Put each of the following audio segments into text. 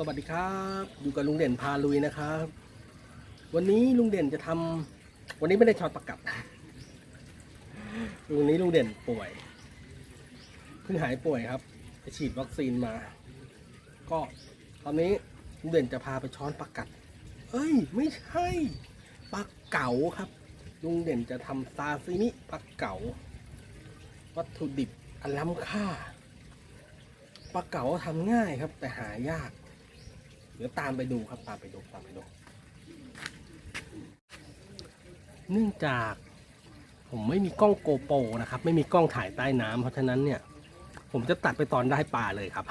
สวัสดีครับ อยู่กับลุงเด่นพาลุยนะครับ วันนี้ลุงเด่นจะทำวันนี้ไม่ได้ช็อตประกัดวันนี้ลุงเด่นป่วย เพิ่งหายป่วยครับ ไปฉีดวัคซีนมา ก็ตอนนี้ลุงเด่นจะพาไปช้อนประกัด เอ้ย ไม่ใช่ปลาเก๋าครับ ลุงเด่นจะทำซาซิมิปลาเก๋า วัตถุดิบอันล้ำค่าปลาเก๋าทำง่ายครับ แต่หายาก เดี๋ยวตามไปดูครับตามไปดูตามไปดู เนื่องจากผมไม่มีกล้องโกโปรนะครับ ไม่มีกล้องถ่ายใต้น้ำเพราะฉะนั้นเนี่ย ผมจะตัดไปตอนได้ปลาเลยครับ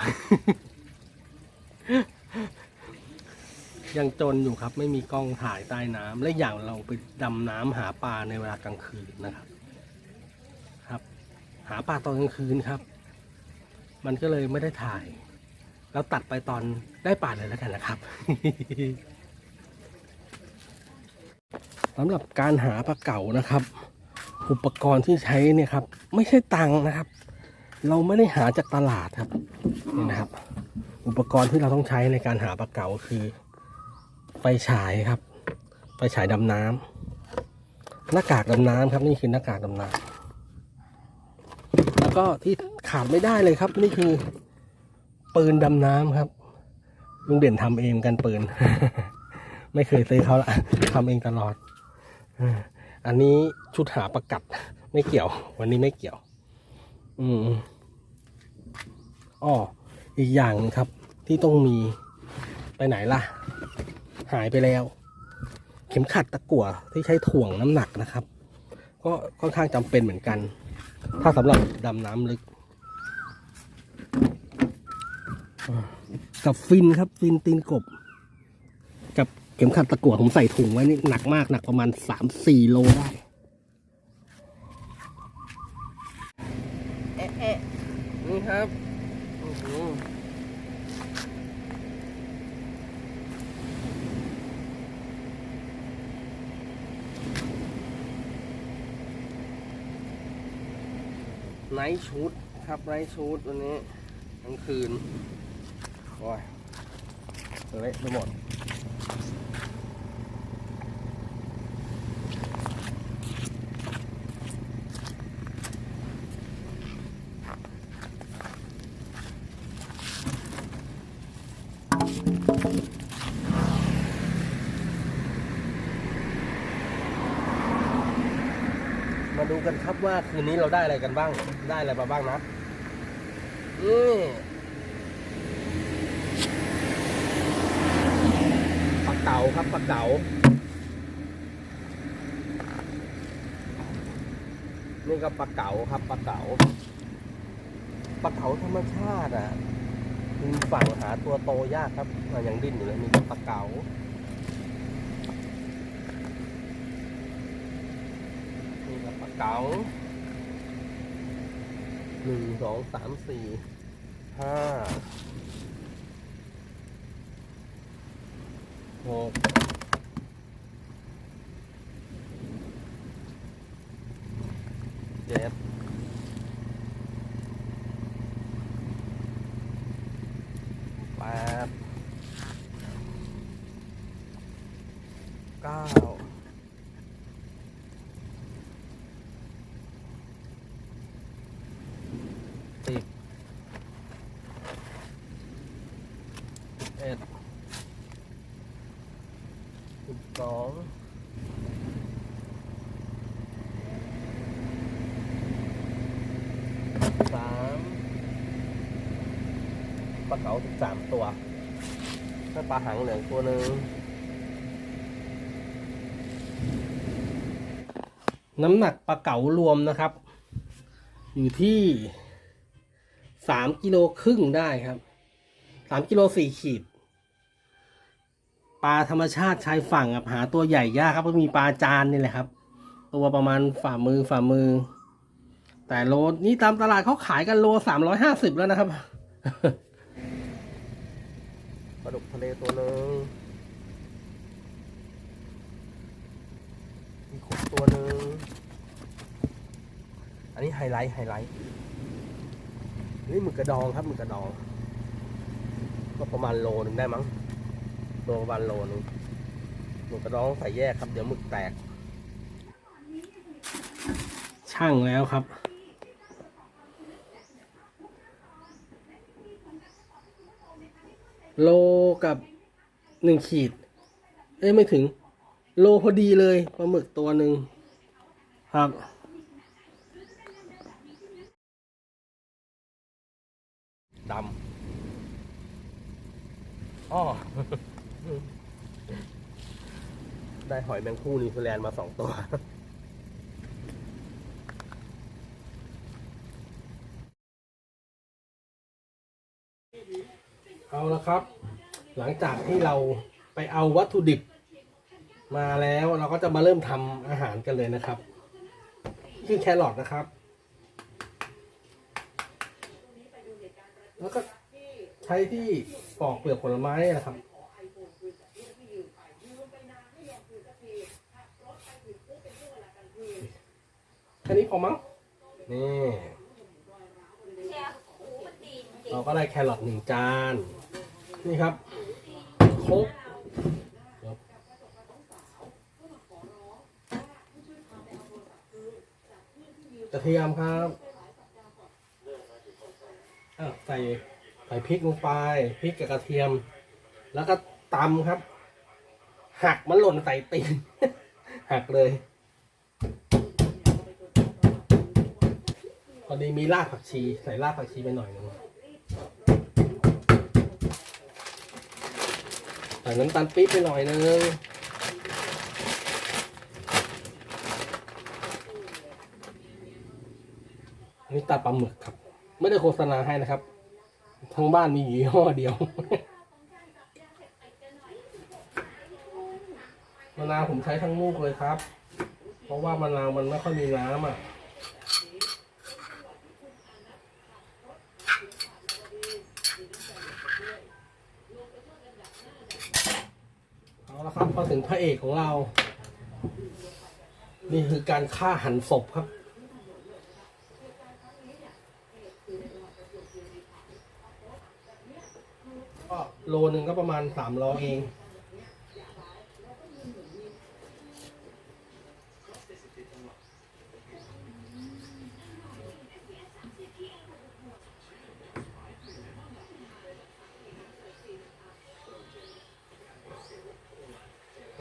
ยังจนอยู่ครับ ไม่มีกล้องถ่ายใต้น้ำและอย่างเราไปดำน้ำหาปลาในเวลากลางคืนนะครับ ครับ หาปลาตอนกลางคืนครับ มันก็เลยไม่ได้ถ่าย แล้วตัดไปตอนได้ปลาเลยแล้วกันนะครับสำหรับการหาปลาเก๋านะครับ อุปกรณ์ที่ใช้เนี่ยครับ ไม่ใช่ตังค์นะครับ เราไม่ได้หาจากตลาดครับนี่นะครับ อุปกรณ์ที่เราต้องใช้ในการหาปลาเก๋าคือไฟฉายครับ ไฟฉายดำน้ำหน้ากากดำน้ำครับ นี่คือหน้ากากดำน้ำแล้วก็ที่ขาดไม่ได้เลยครับ นี่คือ ปืนดำน้ำครับลุงเด่นทำเองกันปืน ไม่เคยซื้อเขาละทำเองตลอดอันนี้ชุดหาประกัด ไม่เกี่ยว วันนี้ไม่เกี่ยว อืมอ้ออีกอย่างหนึงครับ ที่ต้องมีไปไหนล่ะ หายไปแล้ว เข็มขัดตะกั่วที่ใช้ถ่วงน้ำหนักนะครับ ก็ค่อนข้างจำเป็นเหมือนกัน ถ้าสำหรับดำน้ำลึก กับฟินครับฟินตีนกบ กับเข็มขัดตะกั่วผมใส่ถุงไว้นี่หนักมากหนักประมาณสามสี่โลได้เอ๊ะนี่ครับอื้อหือไนท์ชูดครับไนท์ชูดวันนี้กลางคืน โอ้ยเละไปหมดมาดูกันครับว่าคืนนี้เราได้อะไรกันบ้าง ได้อะไรมาบ้างนะนี่ ปลา เก๋าครับปลาเก๋านี่ก็ปลาเก๋าครับปลาเก๋าปลาเก๋าธรรมชาติอะริมฝั่งหาตัวโตยากครับอะยังดิ้นอยู่เลยมีปลาเก๋านี่ก็ปลาเก๋าหนึ่งสองสามสี่ห้า หกเจ็ดแปดเก้าสิบสิบเอ็ด สิบสองสาม ปลาเก๋าสิบสามตัวถ้าปลาหางเหลืองตัวหนึ่งน้ำหนักปลาเก๋ารวมนะครับ อยู่ที่สามกิโลครึ่งได้ครับสามกิโลสี่ขีด ปลาธรรมชาติชายฝั่งครับหาตัวใหญ่ยากครับก็มีปลาจานนี่แหละครับ ตัวประมาณฝ่ามือฝ่ามือ แต่โลนี่ตามตลาดเขาขายกันโลสามร้อยห้าสิบแล้วนะครับะเลตัวหนึ่งมีขุดตัวหนึ่งอันนี้ไฮไลท์ไฮไลท์นี่หมึกกระดองครับหมึกกระดอง ก็ประมาณโลนึงได้มั้งโลประมาณโลนึงหมึกกระดองใส่แยกครับ เดี๋ยวหมึกแตก ช่างแล้วครับ โลกับหนึ่งขีด เอ้ยไม่ถึง โลพอดีเลยปลาหมึกตัวหนึ่งครับดำอ้อได้หอยแมงคู่นิวซีแลนด์มาสองตัว เอาละครับ หลังจากที่เราไปเอาวัตถุดิบมาแล้วเราก็จะมาเริ่มทำอาหารกันเลยนะครับคือแครอทนะครับ แล้วก็ใช้ที่ปอกเปลือกผลไม้นะครับแค่นี้พอมั้งนี่เราก็ได้แครอทหนึ่งจาน นี่ครับคกเดี๋ยวกระเทียมครับอะใส่ใส่พริกลงไปพริกกับกระเทียม แล้วก็ตำครับ หักมันหล่นใส่ตีนหักเลยพอดีมีรากผักชี ใส่รากผักชีไปหน่อยหนึง ส่น้ำตาลปี๊บไปหน่อยนึงนี่ตาปลาหมึกครับ ไม่ได้โฆษณาให้นะครับ ทั้งบ้านมีอยู่ยี่ห้อเดียวมะนาวผมใช้ทั้งลูกเลยครับ เพราะว่ามะนาวมันไม่ค่อยมีน้ำอะ เอาละครับมาถึง พระเอกของเรา นี่คือการฆ่าหันศพครับ ก็โลหนึ่งก็ประมาณสามร้อยเอง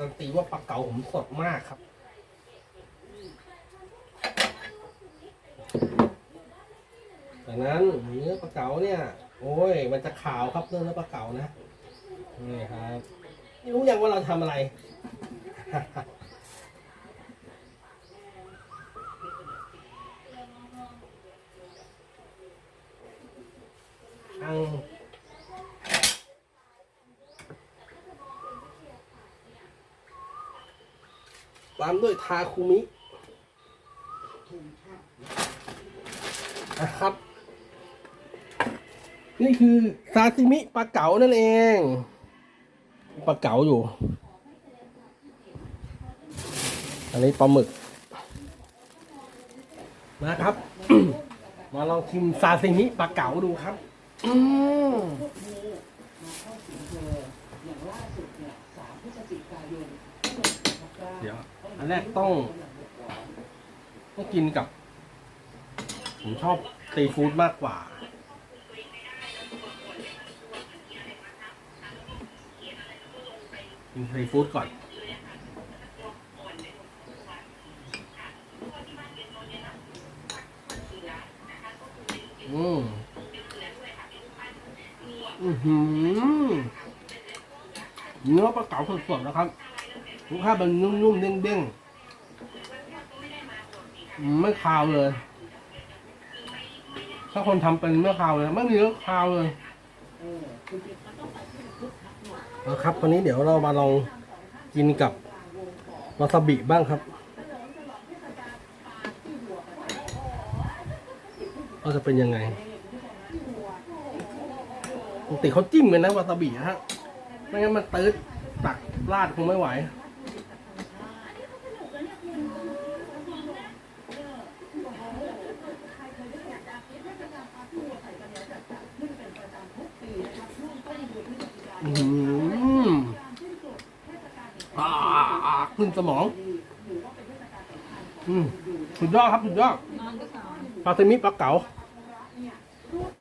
นตีว่าปลาเก๋าผมสดมากครับ จากนั้นเนื้อปลาเก๋าเนี่ย โอ้ย มันจะขาวครับเนื้อปลาเก๋านะนี่ครับนี่รู้ยังว่าเราทำอะไร อัง ตามด้วยทาคุมินะครับ นี่คือซาซิมิปลาเก๋านั่นเองปลาเก๋าอยู่ อันนี้ปลาหมึกนะครับ มาลองชิมซาซิมิปลาเก๋าดูครับ อืมอย่างล่าสุดเนี่ยสามพฤศจิกายนเดี๋ยว อันแรกต้องต้องกินกับ ผมชอบซีฟู้ดมากกว่า กินซีฟู้ดก่อนอืมอือหือเนื้อปลาเก๋าสดๆนะครับ รสชาติมันนุ่มๆเด้งๆไม่คาวเลย ถ้าคนทำเป็นไม่คาวเลยไม่มีรสคาวเลยนะครับวันนี้เดี๋ยวเรามาลองกินกับวาซาบิบ้างครับว่าจะเป็นยังไงปกติเขาจิ้มกันนะวาซาบินะฮะไม่งั้นมันตืดตักราดคงไม่ไหว ปีนะครับช่วงต้นเดือนพฤ อืมอ่าอ่าขึ้นสมอง อืมสุดยอดครับ สุดยอดปลาเซมิปลาเก๋า